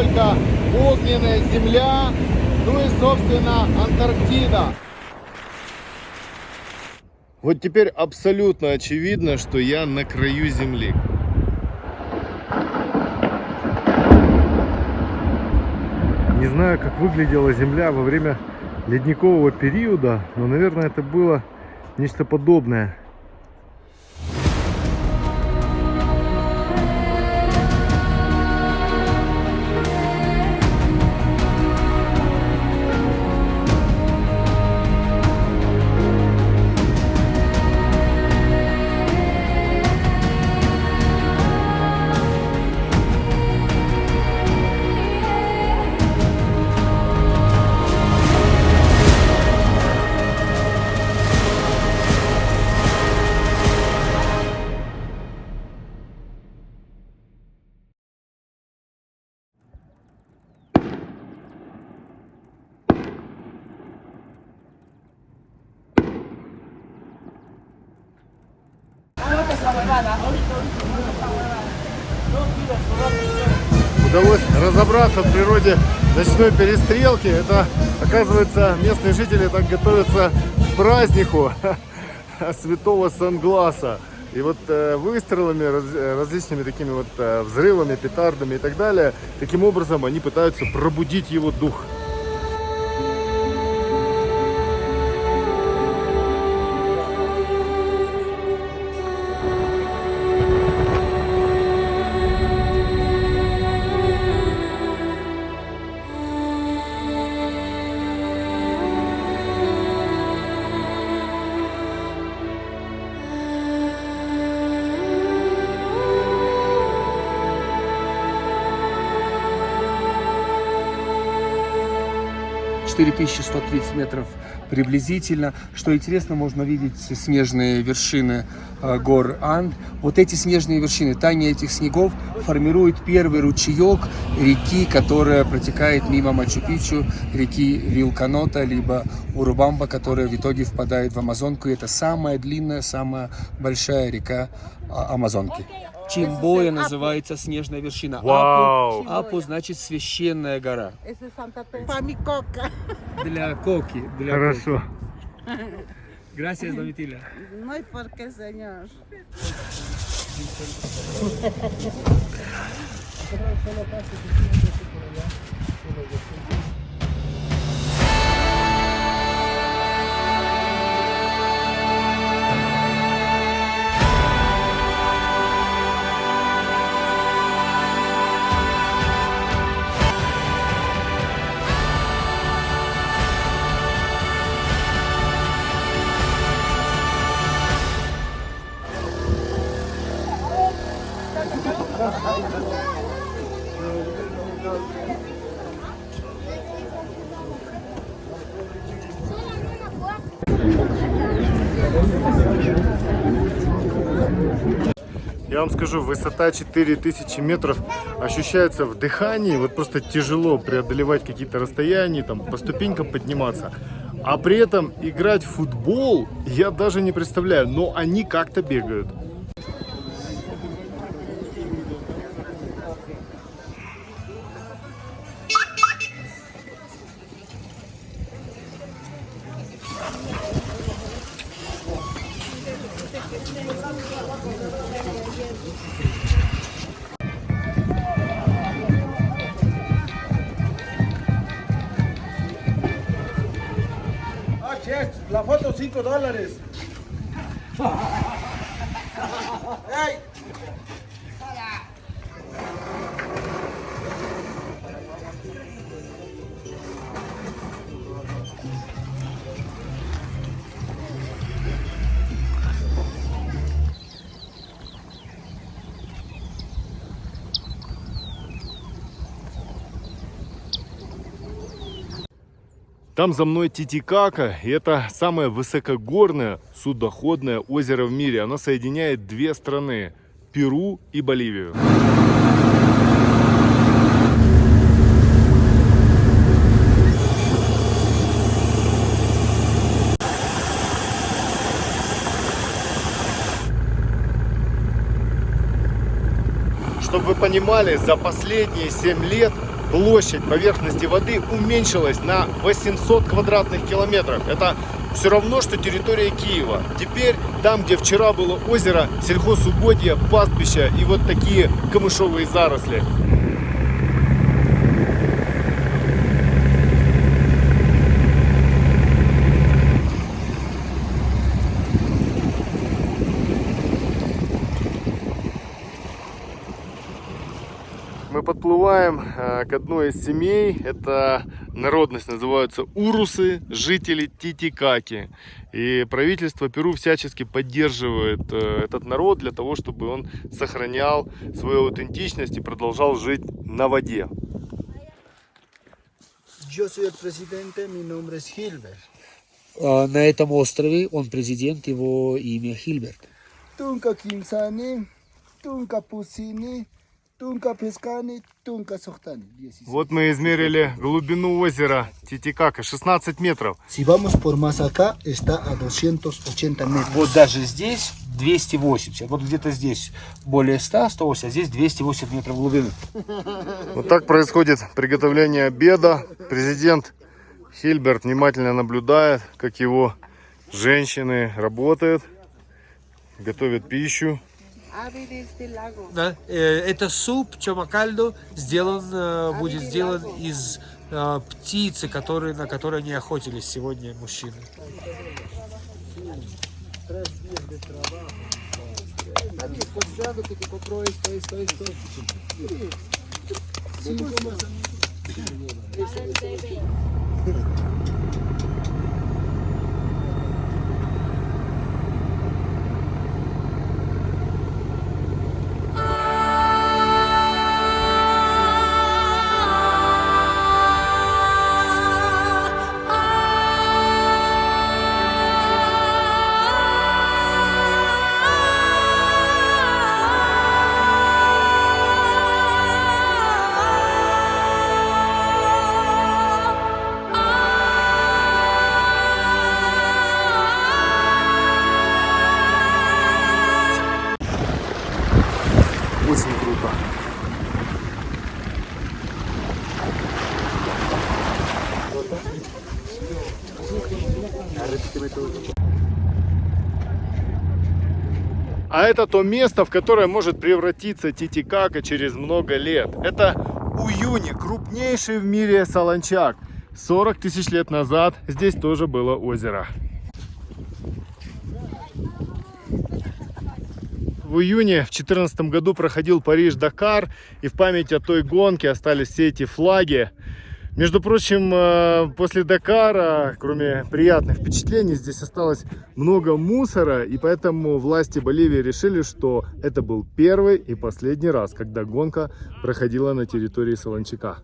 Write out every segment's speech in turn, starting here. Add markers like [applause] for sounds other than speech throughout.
только огненная земля, ну и, собственно, Антарктида. Вот теперь абсолютно очевидно, что я на краю Земли. Не знаю, как выглядела Земля во время ледникового периода, но, наверное, это было нечто подобное. Ночной перестрелки. Это, оказывается, местные жители так готовятся к празднику [laughs] святого Сангласа. И вот э, выстрелами, раз, различными такими вот э, взрывами, петардами и так далее, таким образом они пытаются пробудить его дух. — 4130 метров приблизительно. Что интересно, можно видеть снежные вершины э, гор Анд. Вот эти снежные вершины, таяние этих снегов формирует первый ручеек реки, которая протекает мимо Мачу-Пичу, реки Вилканота, либо Урубамба, которая в итоге впадает в Амазонку. И это самая длинная, самая большая река а, Амазонки. Чимбоя называется снежная вершина. Вау! Апу, Апу значит священная гора. Для коки. Для Хорошо. Gracias, Domitila. No hay por qué, señor. Я вам скажу, высота 4000 метров ощущается в дыхании. Вот просто тяжело преодолевать какие-то расстояния, там, по ступенькам подниматься. А при этом играть в футбол я даже не представляю, но они как-то бегают. 5 dólares. [laughs] ¡Ey! Там за мной Титикака, и это самое высокогорное судоходное озеро в мире. Оно соединяет две страны – Перу и Боливию. Чтобы вы понимали, за последние 7 лет площадь поверхности воды уменьшилась на 800 квадратных километров. Это все равно, что территория Киева. Теперь там, где вчера было озеро, сельхозугодья, пастбища и вот такие камышовые заросли. Мы подплываем э, к одной из семей. Это народность называются урусы, жители Титикаки. И правительство Перу всячески поддерживает э, этот народ для того, чтобы он сохранял свою аутентичность и продолжал жить на воде. А, На этом острове он президент, его имя Хильберт. Pescani, Tunca Sohtani. 16. Вот мы измерили глубину озера Титикака 16 метров. Si vamos por más acá, está a 280 metros. Вот даже здесь 280, вот где-то здесь более 100, 180, а здесь 280 метров глубины. Вот так происходит приготовление обеда. Президент Хильберт внимательно наблюдает, как его женщины работают, готовят пищу. Да, э, это суп чомакальдо сделан, э, будет сделан из э, птицы, которые, на которой они охотились сегодня мужчины. Очень это то место, в которое может превратиться Титикака через много лет. Это Уюни, крупнейший в мире солончак. 40 тысяч лет назад здесь тоже было озеро. В июне в 2014 году проходил Париж-Дакар, и в память о той гонке остались все эти флаги. Между прочим, э, после Дакара, кроме приятных впечатлений, здесь осталось много мусора, и поэтому власти Боливии решили, что это был первый и последний раз, когда гонка проходила на территории Солончака.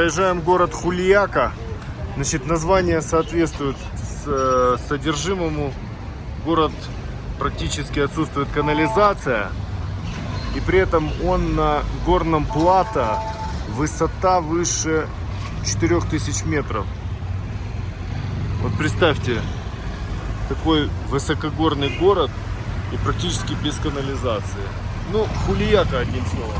Проезжаем город Хульяка. Значит, название соответствует э, содержимому. Город практически отсутствует канализация. И при этом он на горном плато. Высота выше 4000 метров. Вот представьте, такой высокогорный город и практически без канализации. Ну, Хульяка, одним словом.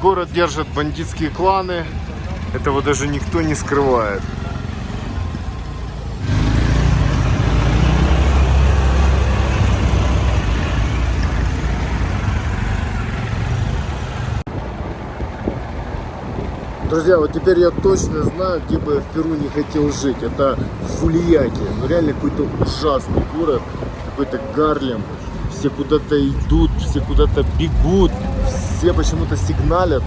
Город держат бандитские кланы. Этого даже никто не скрывает. Друзья, вот теперь я точно знаю, где бы я в Перу не хотел жить. Это в Хульяке. Ну реально какой-то ужасный город. Какой-то Гарлем. все куда-то идут, все куда-то бегут, все почему-то сигналят.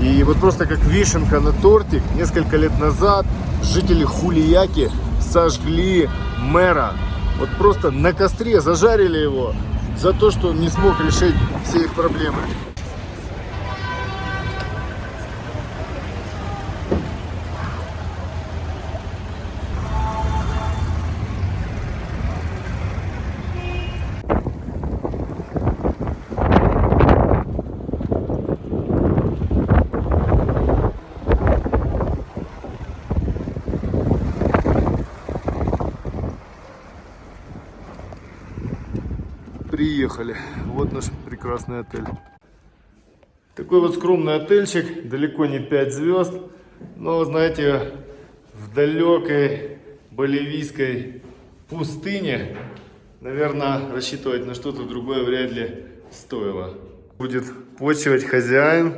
И вот просто как вишенка на тортик, несколько лет назад жители Хулияки сожгли мэра. Вот просто на костре зажарили его за то, что не смог решить все их проблемы. Приехали. Вот наш прекрасный отель. Такой вот скромный отельчик, далеко не 5 звезд, но, знаете, в далекой боливийской пустыне, наверное, рассчитывать на что-то другое вряд ли стоило. Будет почивать хозяин.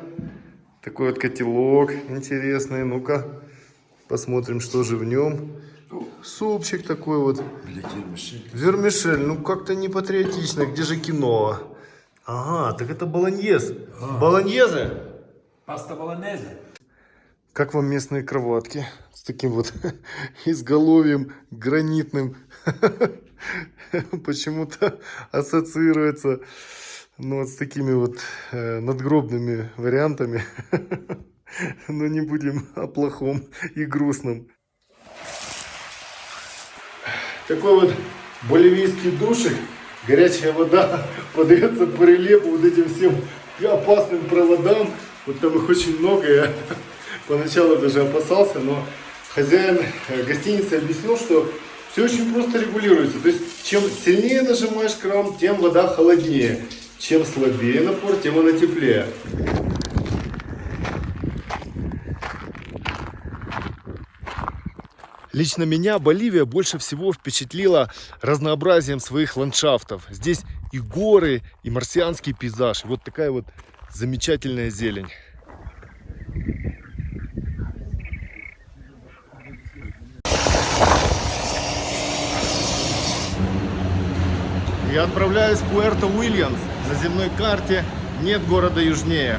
Такой вот котелок интересный. Ну-ка, посмотрим, что же в нем. Супчик такой вот. Вермишель, ну как-то не патриотично. Где же кино? Ага, так это болоньез. Болоньезе? Паста болонезе. Как вам местные кроватки? С таким вот [laughs] изголовьем гранитным. [laughs] Почему-то ассоциируется ну, вот с такими вот э, надгробными вариантами. [laughs] Но не будем о плохом и грустном. Такой вот боливийский душик. Горячая вода [laughs] подается по рельефу вот этим всем опасным проводам. Вот там их очень много. Я [laughs] поначалу даже опасался, но хозяин э, гостиницы объяснил, что все очень просто регулируется. То есть, чем сильнее нажимаешь кран, тем вода холоднее. Чем слабее напор, тем она теплее. Лично меня Боливия больше всего впечатлила разнообразием своих ландшафтов. Здесь и горы, и марсианский пейзаж. Вот такая вот замечательная зелень. Я отправляюсь в Пуэрто-Уильямс. На земной карте нет города южнее.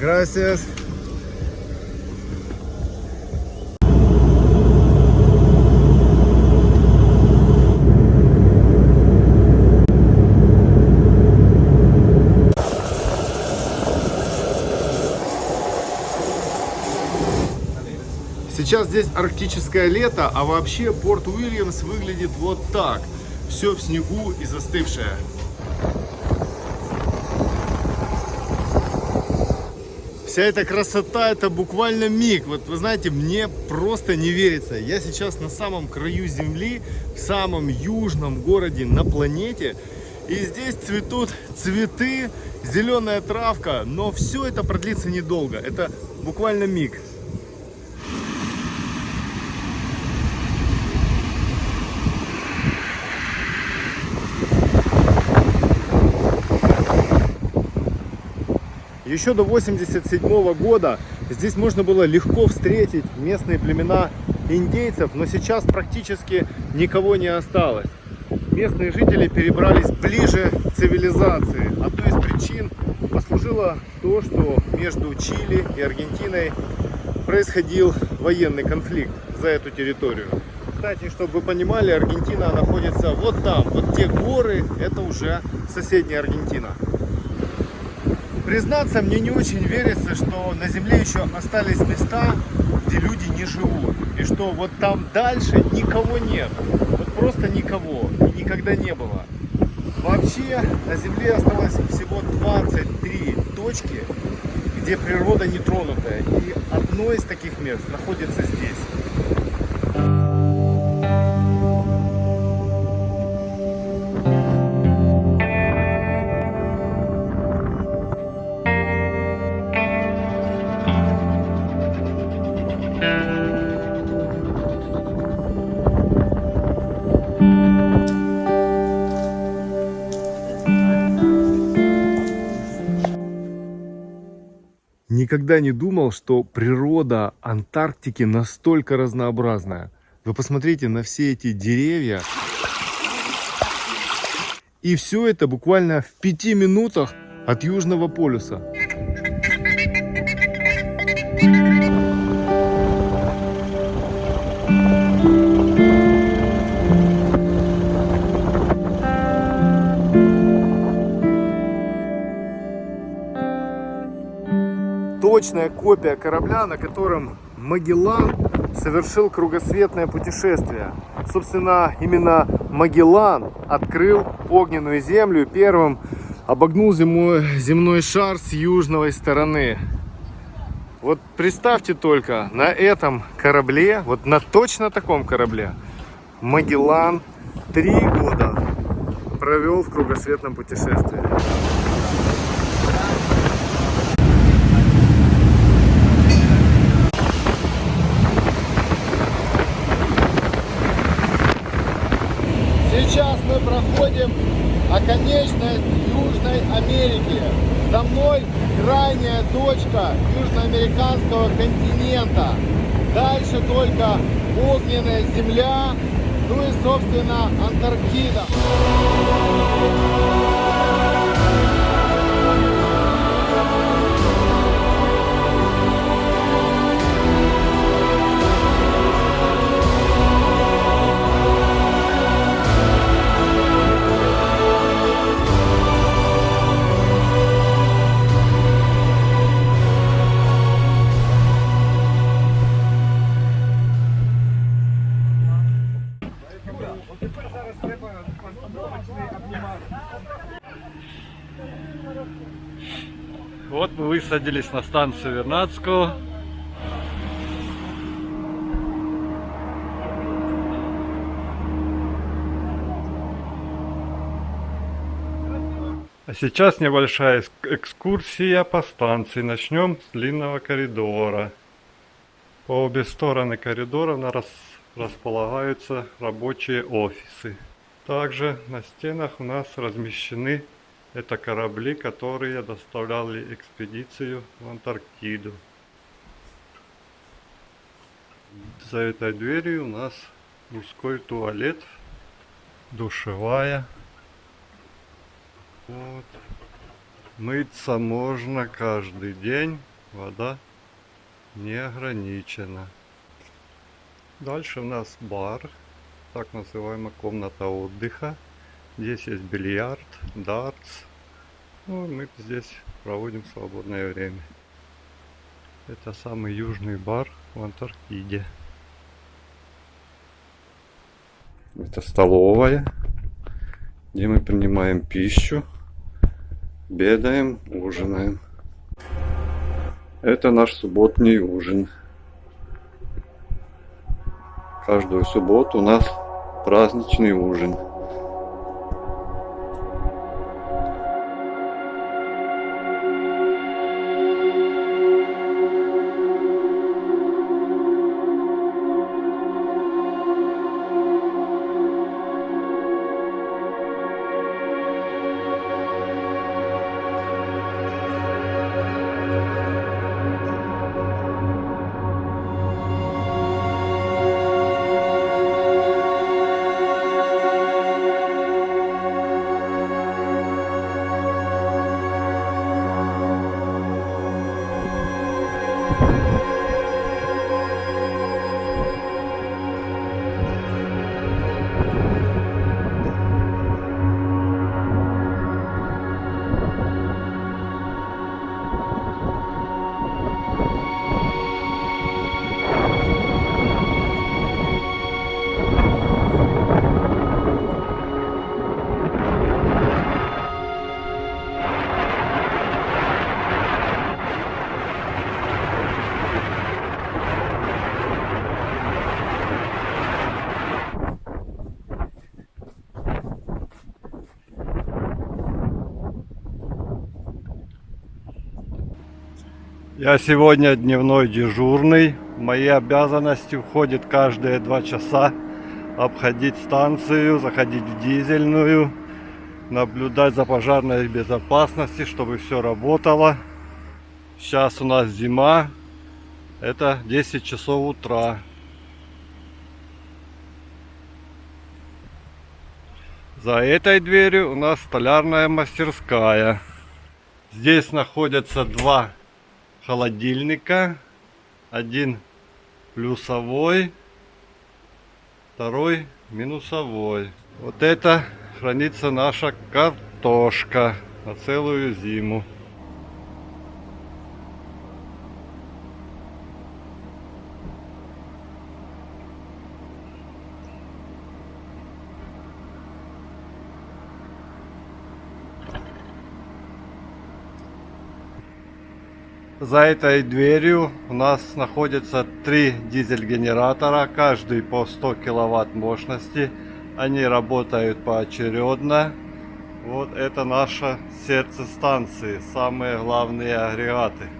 Gracias. Сейчас здесь арктическое лето, а вообще порт Уильямс выглядит вот так. Все в снегу и застывшее. Вся эта красота, это буквально миг. Вот вы знаете, мне просто не верится. Я сейчас на самом краю земли, в самом южном городе на планете. И здесь цветут цветы, зеленая травка. Но все это продлится недолго. Это буквально миг. Еще до 87 года здесь можно было легко встретить местные племена индейцев, но сейчас практически никого не осталось. Местные жители перебрались ближе к цивилизации. Одной из причин послужило то, что между Чили и Аргентиной происходил военный конфликт за эту территорию. Кстати, чтобы вы понимали, Аргентина находится вот там, вот те горы, это уже соседняя Аргентина. Признаться, мне не очень верится, что на Земле еще остались места, где люди не живут. И что вот там дальше никого нет. Вот просто никого. И никогда не было. Вообще на Земле осталось всего 23 точки, где природа нетронутая. И одно из таких мест находится здесь. Никогда не думал, что природа Антарктики настолько разнообразная. Вы посмотрите на все эти деревья. И все это буквально в пяти минутах от Южного полюса. Точная копия корабля, на котором Магеллан совершил кругосветное путешествие. Собственно, именно Магеллан открыл огненную землю первым обогнул земной, земной шар с южной стороны. Вот представьте только, на этом корабле, вот на точно таком корабле, Магеллан три года провел в кругосветном путешествии. Сейчас мы проходим оконечность Южной Америки. За мной крайняя точка южноамериканского континента. Дальше только огненная земля, ну и, собственно, Антарктида. Вот мы высадились на станцию Вернадского. А сейчас небольшая экскурсия по станции. Начнем с длинного коридора. По обе стороны коридора рас- располагаются рабочие офисы. Также на стенах у нас размещены это корабли, которые доставляли экспедицию в Антарктиду. За этой дверью у нас мужской туалет, душевая. Вот. Мыться можно каждый день, вода не ограничена. Дальше у нас бар, так называемая комната отдыха. Здесь есть бильярд, дартс. Ну, мы здесь проводим свободное время. Это самый южный бар в Антарктиде. Это столовая, где мы принимаем пищу, обедаем, ужинаем. Это наш субботний ужин. Каждую субботу у нас праздничный ужин. Я сегодня дневной дежурный. В мои обязанности входит каждые два часа обходить станцию, заходить в дизельную, наблюдать за пожарной безопасностью, чтобы все работало. Сейчас у нас зима, это 10 часов утра. За этой дверью у нас столярная мастерская. Здесь находятся два холодильника. Один плюсовой, второй минусовой. Вот это хранится наша картошка на целую зиму. За этой дверью у нас находятся три дизель-генератора, каждый по 100 киловатт мощности. Они работают поочередно. Вот это наше сердце станции, самые главные агрегаты.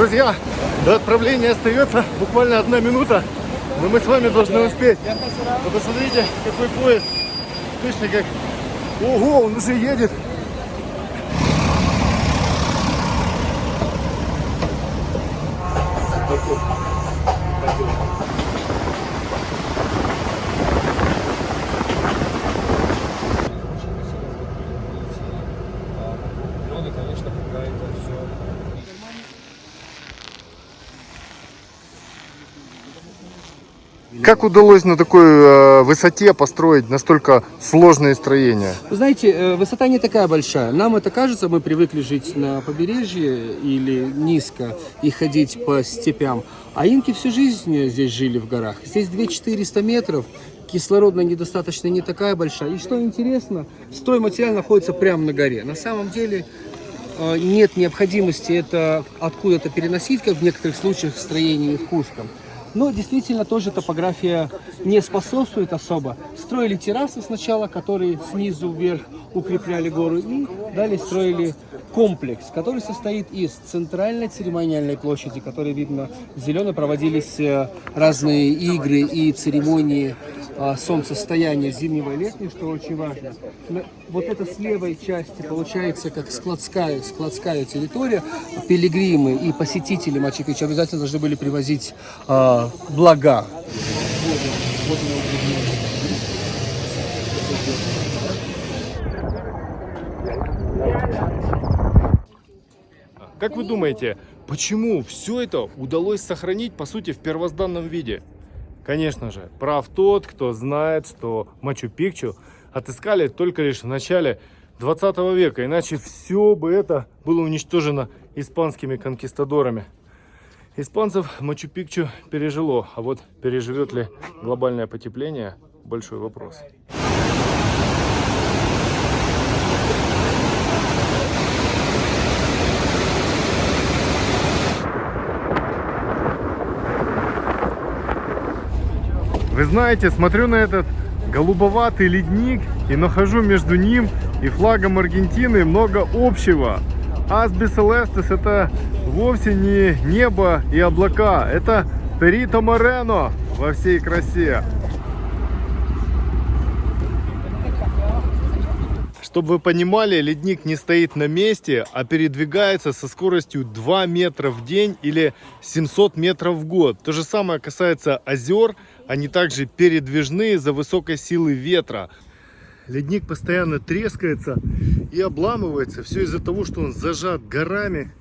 Друзья, до отправления остается буквально одна минута, но мы с вами должны успеть. Вы посмотрите, какой поезд. Точно как... Ого, он уже едет. Как удалось на такой э, высоте построить настолько сложные строения? Вы знаете, э, высота не такая большая. Нам это кажется, мы привыкли жить на побережье или низко и ходить по степям. А инки всю жизнь здесь жили в горах. Здесь 2400 метров, кислородная недостаточно не такая большая. И что интересно, стройматериал находится прямо на горе. На самом деле э, нет необходимости это откуда-то переносить, как в некоторых случаях строений в Кушкам. Но действительно тоже топография не способствует особо. Строили террасы сначала, которые снизу вверх укрепляли гору, и далее строили комплекс, который состоит из центральной церемониальной площади, которой видно зеленой, проводились э, разные игры и церемонии а, солнцестояния зимнего и летнего, что очень важно. Вот это с левой части получается как складская, складская территория. Пилигримы и посетители Мачу-Пикчу обязательно должны были привозить а, блага. Как вы думаете, почему все это удалось сохранить, по сути, в первозданном виде? Конечно же, прав тот, кто знает, что Мачу-Пикчу отыскали только лишь в начале 20 века, иначе все бы это было уничтожено испанскими конкистадорами. Испанцев Мачу-Пикчу пережило, а вот переживет ли глобальное потепление – большой вопрос. Вы знаете, смотрю на этот голубоватый ледник и нахожу между ним и флагом Аргентины много общего. Асби Селестес это вовсе не небо и облака, это Перито Морено во всей красе. Чтобы вы понимали, ледник не стоит на месте, а передвигается со скоростью 2 метра в день или 700 метров в год. То же самое касается озер, они также передвижны из-за высокой силы ветра. Ледник постоянно трескается и обламывается. Все из-за того, что он зажат горами.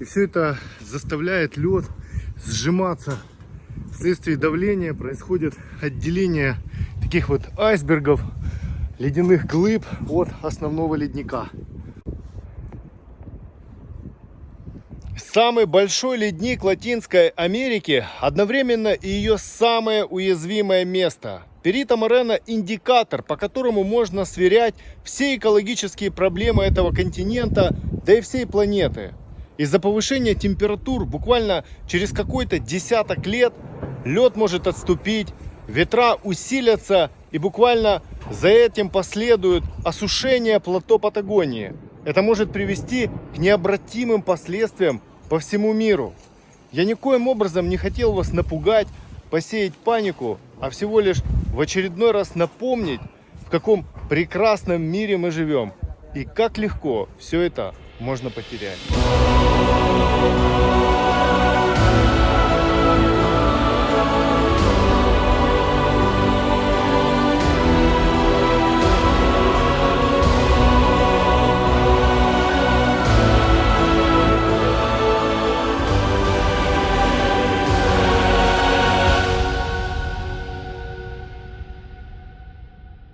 И все это заставляет лед сжиматься. Вследствие давления происходит отделение таких вот айсбергов, ледяных глыб от основного ледника. Самый большой ледник Латинской Америки одновременно и ее самое уязвимое место. Перита Морена – индикатор, по которому можно сверять все экологические проблемы этого континента, да и всей планеты. Из-за повышения температур буквально через какой-то десяток лет лед может отступить, ветра усилятся и буквально за этим последует осушение плато Патагонии. Это может привести к необратимым последствиям по всему миру. Я никоим образом не хотел вас напугать, посеять панику, а всего лишь в очередной раз напомнить, в каком прекрасном мире мы живем и как легко все это можно потерять.